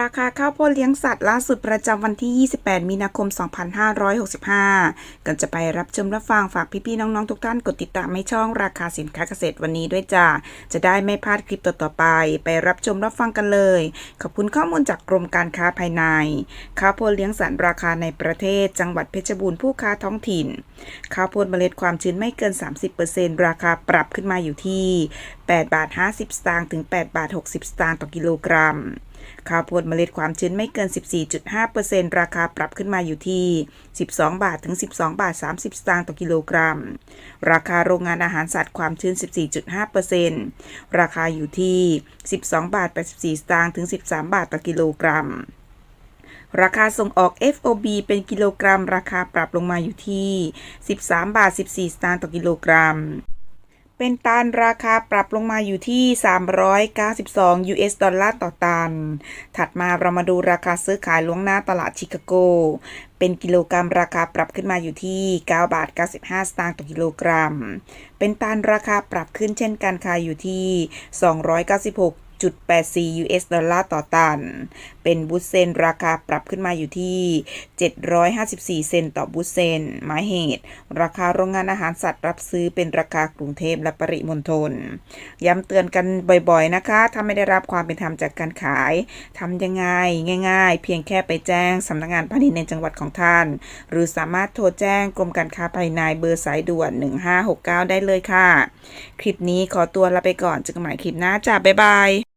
ราคาข้าวโพดเลี้ยงสัตว์ล่าสุดประจำวันที่ 28 มีนาคม 2565ก่อนจะไปรับชมรับฟังฝากพี่ๆน้องๆ ทุกท่านกดติดตามให้ช่องราคาสินค้าเกษตรวันนี้ด้วยจ้าจะได้ไม่พลาดคลิปต่อๆไป ไปรับชมรับฟังกันเลย ขอบคุณข้อมูลจากกรมการค้าภายใน ข้าวโพดเลี้ยงสัตว์ราคาในประเทศ จังหวัดเพชรบูรณ์ผู้ค้าท้องถิ่น ข้าวโพดเมล็ดความชื้นไม่เกิน 30%ราคาปรับขึ้นมาอยู่ที่8บาท50 สตางค์ถึง8บาท60 สตางค์ต่อกิโลกรัม ข้าวโพดเมล็ดความชื้นไม่เกิน 14.5%ราคาปรับขึ้นมาอยู่ที่ 12 บาทถึง 12 บาท 30 สตางค์ต่อกิโลกรัม ราคาโรงงานอาหารสัตว์ความชื้น 14.5%ราคาอยู่ที่ 12 บาท 84 สตางค์ถึง 13 บาทต่อกิโลกรัมราคาส่งออก FOB เป็นกิโลกรัม ราคาปรับลงมาอยู่ที่ 13 บาท 14 สตางค์ต่อกิโลกรัม เป็นตันราคาปรับลงมาอยู่ที่ 392 US ดอลลาร์ต่อตัน ถัดมาเรามาดูราคาซื้อขายล่วงหน้าตลาดชิคาโก เป็นกิโลกรัมราคาปรับขึ้นมาอยู่ที่ 9 บาท 95 สตางค์ต่อกิโลกรัม เป็นตันราคาปรับขึ้นเช่นกันค่ะอยู่ที่ 296 84 US ดอลลาร์ต่อตัน เป็นบุตเซนราคาปรับขึ้นมาอยู่ที่ 754 เซนต์ต่อบุตเซนหมายเหตุ ราคาโรงงานอาหารสัตว์รับซื้อเป็นราคากรุงเทพและปริมณฑล ย้ำเตือนกันบ่อยๆนะคะ ถ้าไม่ได้รับความเป็นธรรมจากการขาย ทำยังไง ง่าย ๆ เพียงแค่ไปแจ้งสำนักงานพาณิชย์ในจังหวัดของท่าน หรือสามารถโทรแจ้งกรมการค้าภายในเบอร์สายด่วน 1569 ได้เลยค่ะ คลิปนี้ขอตัวลาไปก่อนเจอกันใหม่คลิปหน้าจ้าบ๊ายบาย